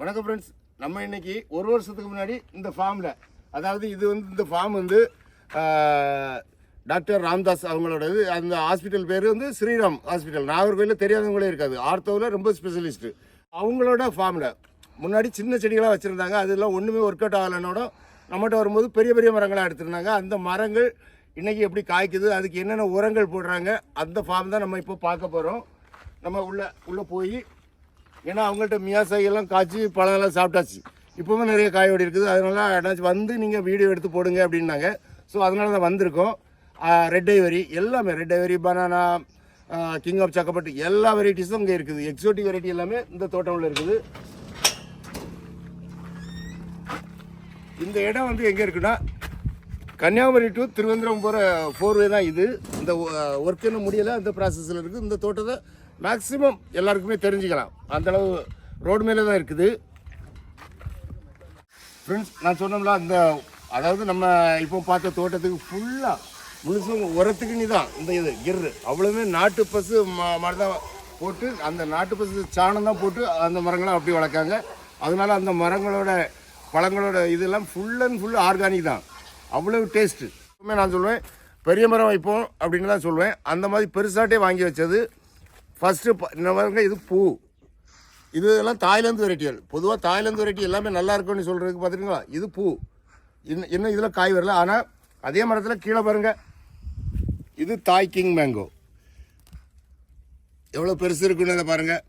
வணக்கம் ஃப்ரெண்ட்ஸ் நம்ம இன்னைக்கு ஒரு வருஷத்துக்கு முன்னாடி இந்த ஃபார்மில் அதாவது இது வந்து இந்த ஃபார்ம் வந்து டாக்டர் ராம்தாஸ் அவங்களோடது. அந்த ஹாஸ்பிட்டல் பேர் வந்து ஸ்ரீராம் ஹாஸ்பிட்டல் நாகர்கோயிலில் தெரியாதவங்களே இருக்காது. ஆர்த்தோவில் ரொம்ப ஸ்பெஷலிஸ்ட்டு அவங்களோட ஃபார்மில் முன்னாடி சின்ன செடிகளாக வச்சுருந்தாங்க. அதெல்லாம் ஒன்றுமே ஒர்க் அவுட் ஆகலைனோட நம்மகிட்ட வரும்போது பெரிய பெரிய மரங்களாக எடுத்திருந்தாங்க. அந்த மரங்கள் இன்றைக்கி எப்படி காய்க்குது அதுக்கு என்னென்ன உரங்கள் போடுறாங்க அந்த ஃபார்ம் தான் நம்ம இப்போ பார்க்க போகிறோம் நம்ம உள்ள உள்ளே போய் ஏன்னா அவங்கள்ட்ட மியாசாயெல்லாம் காய்ச்சி பழங்கள்லாம் சாப்பிட்டாச்சு. இப்போவும் நிறைய காயோடி இருக்குது. அதனால என்னாச்சும் வந்து நீங்கள் வீடியோ எடுத்து போடுங்க அப்படின்னாங்க. ஸோ அதனால தான் வந்திருக்கோம். ரெட் ஐவரி எல்லாமே red ivory banana king of சக்கப்பட்டு எல்லா வெரைட்டிஸும் இங்கே இருக்குது. எக்ஸோட்டிக் வெரைட்டி எல்லாமே இந்த தோட்டம்ல இருக்குது. இந்த இடம் வந்து எங்கே இருக்குன்னா கன்னியாகுமரி டு திருவனந்தபுரம் போகிற ஃபோர்வே தான் இது. இந்த ஒர்க் முடியலை. அந்த ப்ராசஸில் இருக்குது இந்த தோட்டத்தை மேக்ஸிமம் எல்லாருக்குமே தெரிஞ்சுக்கலாம். அந்தளவு ரோடு மேலே தான் இருக்குது. ஃப்ரெண்ட்ஸ் நான் சொன்னோம்ல அந்த அதாவது நம்ம இப்போ பார்த்த தோட்டத்துக்கு ஃபுல்லாக முழுசும் உரத்துக்கு நீ தான். இந்த இது கிர்ரு. அவ்வளோவுமே நாட்டு பசு ம- மாதிரி தான் போட்டு அந்த நாட்டு பசு சாணம் தான் போட்டு அந்த மரங்களை அப்படி வளர்க்காங்க. அதனால அந்த மரங்களோட பழங்களோட இதெல்லாம் ஃபுல் அண்ட் ஃபுல் ஆர்கானிக் தான். அவ்வளோ டேஸ்ட்டு நான் சொல்லுவேன் பெரிய மரம் வைப்போம் அப்படின்னு தான் சொல்லுவேன் அந்த மாதிரி பெருசாட்டே வாங்கி வச்சது ஃபஸ்ட்டு இன்னும் பாருங்க இது பூ. இது எல்லாம் தாய்லாந்து வெரைட்டிகள். பொதுவாக தாய்லாந்து வெரைட்டி எல்லாமே நல்லா இருக்கும்னு சொல்கிறதுக்கு பார்த்துருங்களா இது பூ. இன்னும் இன்னும் இதில் காய் வரல. ஆனால் அதே மரத்தில் கீழே பாருங்க. இது தாய் கிங் மேங்கோ. எவ்வளோ பெருசு இருக்குன்னு அதை பாருங்கள்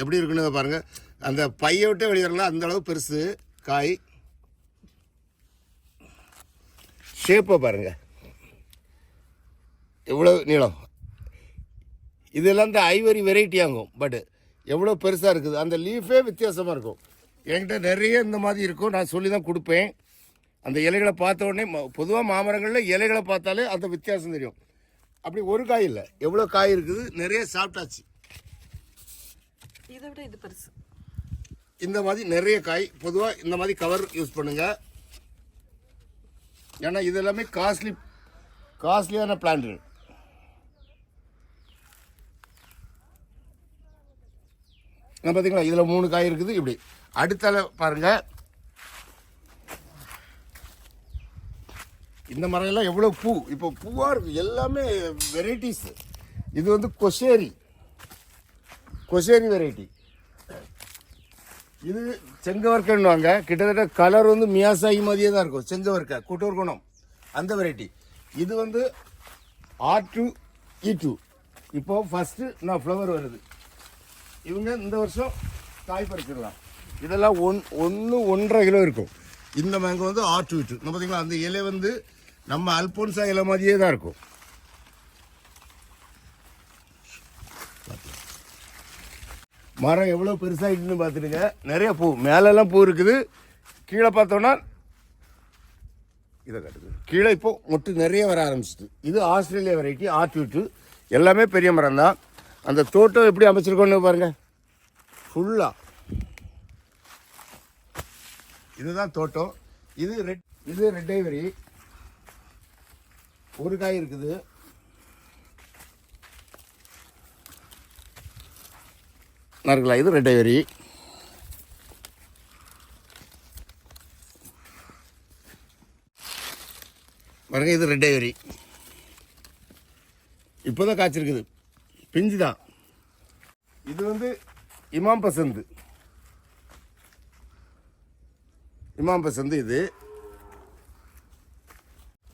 எப்படி இருக்குன்னு அதை பாருங்கள் அந்த பையை விட்டு வெளியே அந்த அளவு பெருசு. காய். ஷேப்பை பாருங்கள் எவ்வளோ நீளம்? இதெல்லாம் இந்த ஐவரி வெரைட்டி ஆகும். பட் எவ்வளோ பெருசாக இருக்குது? அந்த லீஃபே வித்தியாசமாக இருக்கும். என்கிட்ட நிறைய இந்த மாதிரி இருக்கும். நான் சொல்லி தான் கொடுப்பேன். அந்த இலைகளை பார்த்த உடனே பொதுவாக மாமரங்களில் இலைகளை பார்த்தாலே அந்த வித்தியாசம் தெரியும். அப்படி ஒரு காய் இல்லை. எவ்வளோ காய் இருக்குது? நிறைய சாப்பிட்டாச்சு. இதை விட இது பெருசு. இந்த மாதிரி நிறைய காய். பொதுவாக இந்த மாதிரி கவர் யூஸ் பண்ணுங்க. ஏன்னா இது எல்லாமே காஸ்ட்லி காஸ்ட்லியான பிளான்ட்டுகள் நான் பார்த்தீங்களா இதில் மூணு காய் இருக்குது இப்படி. அடுத்தால பாருங்கள் இந்த மரம் எல்லாம் எவ்வளோ பூ? இப்போ பூவாக இருக்குது எல்லாமே வெரைட்டிஸு இது வந்து கொசேரி. கொசேரி வெரைட்டி இது செங்கவர்க்கன்னுவாங்க. கிட்டத்தட்ட கலர் வந்து மியாசாகி மாதிரியே தான் இருக்கும். செங்கவர்க்க கூட்டூர் குணம் அந்த வெரைட்டி இது வந்து ஆர் டூ இ டூ இப்போது ஃபஸ்ட்டு நான் ஃப்ளவர் வருது. இவங்க இந்த வருஷம் காய் பறிச்சிடலாம். இதெல்லாம் ஒன் ஒன்று ஒன்றரை கிலோ இருக்கும். இந்த மேங்கோ வந்து ஆர் டூ டூ பார்த்தீங்களா அந்த இலை வந்து நம்ம அல்போன்சா இலை மாதிரியே தான் இருக்கும். மரம் எவ்வளோ பெருசாகிட்டுன்னு பார்த்துடுங்க. நிறைய பூ மேலெல்லாம் பூ இருக்குது. கீழே பார்த்தோன்னா இதை கட்டுது. கீழே இப்போ மொட்டு நிறைய வர ஆரம்பிச்சிட்டு இது ஆஸ்திரேலியா வெரைட்டி ஆர்டியூட்டு எல்லாமே பெரிய மரம் தான் அந்த தோட்டம் எப்படி அமைச்சிருக்கோன்னு பாருங்கள் ஃபுல்லாக இதுதான் தோட்டம். இது ரெட் இது ரெட் ஐவரி. ஒரு காய் இருக்குது. இருக்குல்ல இது ரெட் ஐவரி. பாருங்க இது ரெட் ஐவரி. இப்போதான் காய்ச்சிருக்குது. பிஞ்சு தான் இது வந்து இமாம் பசந்து. இமாம் பசந்து இது.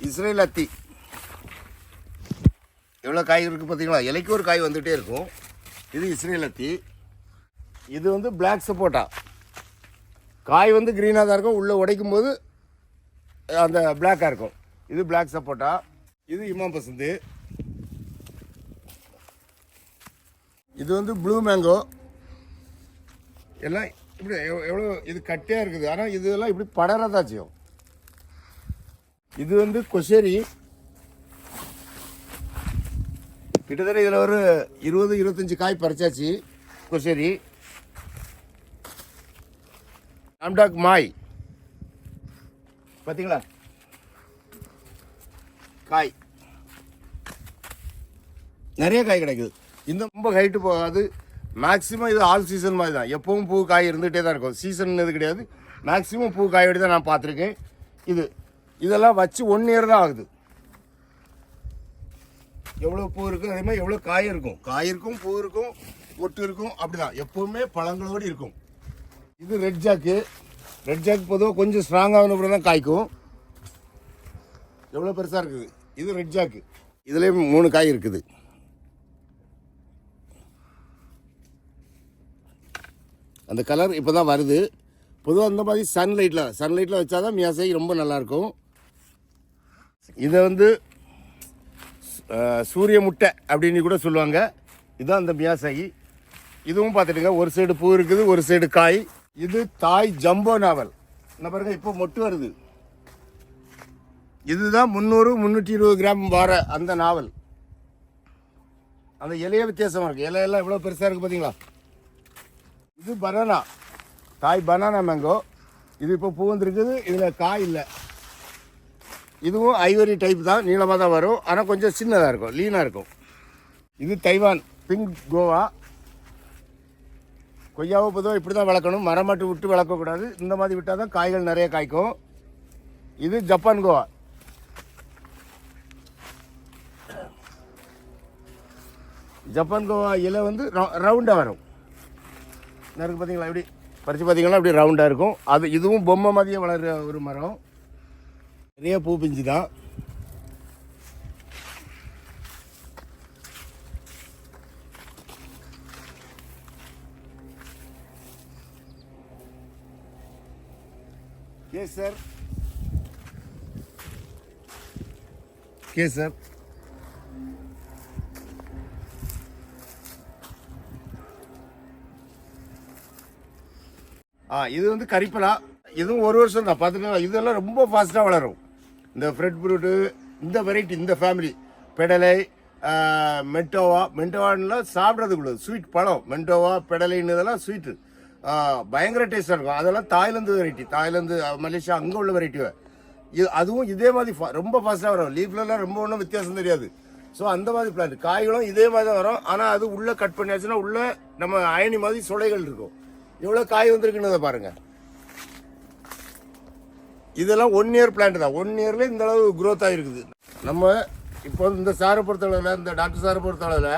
இஸ்ரேல் அத்தி. எவ்வளோ காய் இருக்குது பார்த்தீங்களா? இலைக்கு ஒரு காய் வந்துகிட்டே இருக்கும். இது இஸ்ரேல் அத்தி. இது வந்து பிளாக் சப்போட்டா. காய் வந்து க்ரீனாக தான் இருக்கும். உள்ளே உடைக்கும் போது அந்த பிளாக்காக இருக்கும். இது பிளாக் சப்போட்டா. இது இமாம் பசந்து. இது வந்து ப்ளூ மேங்கோ எல்லாம் இப்படி எவ்வளோ இது கட்டியாக இருக்குது. ஆனால் இதெல்லாம் இப்படி படரதான் செய்யும் இது வந்து கொசேரி. கிட்டத்தட்ட இதில் ஒரு இருபது இருபத்தஞ்சி காய் பறிச்சாச்சு கொசேரி. ராம்டாக் மாய். பார்த்தீங்களா காய். நிறைய காய் கிடைக்குது. இந்த ரொம்ப ஹைட்டு போகாது. மேக்ஸிமம் இது ஆல் சீசன் மாதிரி தான். எப்பவும் பூ காய் இருந்துகிட்டே தான் இருக்கும். சீசன் இது கிடையாது. மேக்ஸிமம் பூ காயோடு தான் நான் பார்த்துருக்கேன். இது இதெல்லாம் வச்சு ஒன் இயர் தான் ஆகுது. எவ்வளோ பூ இருக்கும் அதே மாதிரி எவ்வளோ காய் இருக்கும்? காய் இருக்கும் பூ இருக்கும் ஒட்டு இருக்கும். அப்படிதான். எப்போவுமே பழங்களோடு இருக்கும். இது ரெட் ஜாக்கு ரெட் ஜாக் பொதுவாக கொஞ்சம் ஸ்ட்ராங்கான அப்புறம் தான் காய்க்கும். எவ்வளோ பெருசாக இருக்குது? இது ரெட் ஜாக்கு இதுலேயும் மூணு காய் இருக்குது. அந்த கலர் இப்போ தான் வருது. பொதுவாக அந்த மாதிரி சன்லைட்டில் சன்லைட்டில் வச்சா தான் மியாசை ரொம்ப நல்லாயிருக்கும். இதை வந்து சூரிய முட்டை அப்படின்னு கூட சொல்லுவாங்க. இதுதான் அந்த மியாசாகி இதுவும் பார்த்துட்டுங்க ஒரு சைடு பூ இருக்குது ஒரு சைடு காய். இது தாய் ஜம்போ நாவல். என்ன பாருங்க இப்போ மொட்டு வருது. இதுதான் முந்நூறு முந்நூற்றி இருபது கிராம் வர அந்த நாவல். அந்த இலைய வித்தியாசமாக இருக்குது இலையெல்லாம் எவ்வளோ பெருசாக இருக்குது பார்த்தீங்களா இது பனானா காய் பனானா மேங்கோ இது இப்போ பூ வந்துருக்குது. இதில் காய் இல்லை. இதுவும் ஐவரி டைப் தான். நீளமாக தான் வரும். ஆனால் கொஞ்சம் சின்னதாக இருக்கும். லீனாக இருக்கும். இது தைவான். பிங்க் கோவா. கொய்யாவை பொதுவாக இப்படி தான் வளர்க்கணும். மரம் மட்டும் விட்டு வளர்க்கக்கூடாது. இந்த மாதிரி விட்டால் தான் காய்கள் நிறைய காய்க்கும். இது ஜப்பான் கோவா. ஜப்பான் கோவா இலை வந்து ரவுண்டாக வரும். நறுக்கு பார்த்தீங்களா எப்படி பறித்து பார்த்தீங்கன்னா அப்படி ரவுண்டாக இருக்கும். அது இதுவும் பொம்மை மாதிரியே வளர்கிற ஒரு மரம். நிறைய பூ பிஞ்சு தான். யெஸ் சார் எஸ் சார் ஆ இது வந்து கரிப்பலா. இதுவும் ஒரு வருஷம் தான். பார்த்துக்கலாம் இதெல்லாம் ரொம்ப ஃபாஸ்ட்டாக வளரும். இந்த ஃப்ரெட் ஃப்ரூட்டு இந்த வெரைட்டி இந்த ஃபேமிலி பெடலை மென்டோவா மென்டோவான்லாம் சாப்பிட்றதுக்குள்ளது ஸ்வீட் பழம். மென்டோவா பெடலைன்னு இதெல்லாம் ஸ்வீட்டு பயங்கர டேஸ்ட்டாக இருக்கும். அதெல்லாம் தாய்லாந்து வெரைட்டி தாய்லாந்து மலேசியா அங்கே உள்ள வெரைட்டி இது அதுவும் இதே மாதிரி ஃபா ரொம்ப ஃபாஸ்ட்டாக வரும். லீஃப்லலாம் ரொம்ப ஒன்றும் வித்தியாசம் தெரியாது. ஸோ அந்த மாதிரி பிளான்ட் காய்களும் இதே மாதிரி தான் வரும். ஆனால் அது உள்ளே கட் பண்ணியாச்சுன்னா உள்ளே நம்ம அயனி மாதிரி சுளைகள் இருக்கும். எவ்வளோ காய் வந்திருக்குன்னு பாருங்கள் இதெல்லாம் ஒன் இயர் பிளான்ட் தான். ஒன் இயர்ல இந்த அளவு க்ரோத் ஆகிருக்குது நம்ம இப்போ இந்த சாரை பொறுத்தளவில் இந்த டாக்டர் சாரை பொறுத்தளவில்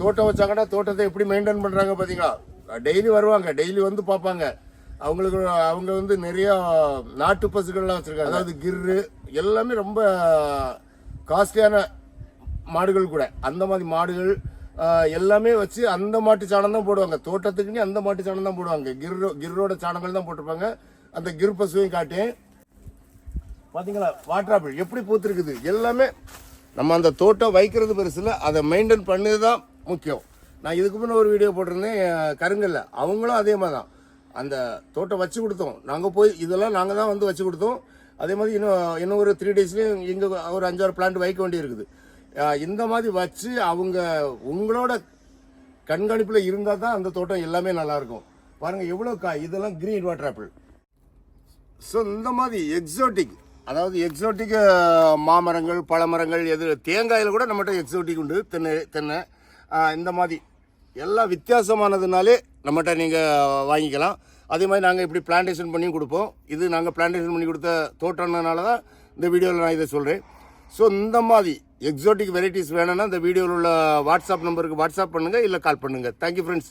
தோட்டம் வச்சாங்கன்னா தோட்டத்தை எப்படி மெயின்டைன் பண்ணுறாங்க பார்த்தீங்களா டெய்லி வருவாங்க. டெய்லி வந்து பார்ப்பாங்க. அவங்களுக்கு அவங்க வந்து நிறைய நாட்டு பசுக்கள்லாம் வச்சுருக்காங்க. அதாவது கிர்ரு எல்லாமே ரொம்ப காஸ்ட்லியான மாடுகள் கூட. அந்த மாதிரி மாடுகள் எல்லாமே வச்சு அந்த மாட்டு சாணம் தான் போடுவாங்க. தோட்டத்துக்குன்னு அந்த மாட்டு சாணம் தான் போடுவாங்க. கிர்ரோ கிர்ரோட சாணங்கள் தான் போட்டிருப்பாங்க. அந்த கிர் பசுவையும் காட்டேன். பார்த்தீங்களா வாட்ராப்பிள் எப்படி பூத்துருக்குது? எல்லாமே நம்ம அந்த தோட்டம் வைக்கிறது பெருசில் அதை மெயின்டைன் பண்ணது தான் முக்கியம். நான் இதுக்கு முன்னே ஒரு வீடியோ போட்டிருந்தேன் கருங்கல்ல. அவங்களும் அதே மாதிரி தான் அந்த தோட்டம் வச்சு கொடுத்தோம். நாங்கள் போய் இதெல்லாம் நாங்கள் தான் வந்து வச்சு கொடுத்தோம். அதே மாதிரி இன்னும் இன்னும் ஒரு த்ரீ டேஸ்லேயும் இங்கே ஒரு அஞ்சாறு பிளான்ட் வைக்க வேண்டியிருக்குது. இந்த மாதிரி வச்சு அவங்க உங்களோட கண்காணிப்பில் இருந்தால் தான் அந்த தோட்டம் எல்லாமே நல்லாயிருக்கும் பாருங்கள் எவ்வளோ காய் இதெல்லாம் க்ரீன் வாட்டர் ஆப்பிள் ஸோ இந்த மாதிரி எக்ஸோட்டிக் அதாவது எக்ஸோட்டிக் மாமரங்கள் பழமரங்கள் எது தேங்காயில் கூட நம்மகிட்ட எக்ஸோட்டிக் உண்டு தென்னை தென்னை. இந்த மாதிரி. எல்லாம் வித்தியாசமானதுனாலே நம்மகிட்ட நீங்கள் வாங்கிக்கலாம். அதே மாதிரி நாங்கள் இப்படி பிளான்டேஷன் பண்ணி கொடுப்போம். இது நாங்கள் பிளான்டேஷன் பண்ணி கொடுத்த தோட்டம்னால தான் இந்த வீடியோவில் நான் இதை சொல்கிறேன் ஸோ இந்த மாதிரி எக்ஸோட்டிக் வெரைட்டிஸ் வேணும்னா இந்த வீடியோவில் உள்ள வாட்ஸ்அப் நம்பருக்கு வாட்ஸ்அப் பண்ணுங்கள் இல்லை கால் பண்ணுங்கள் தேங்க்யூ ஃப்ரெண்ட்ஸ்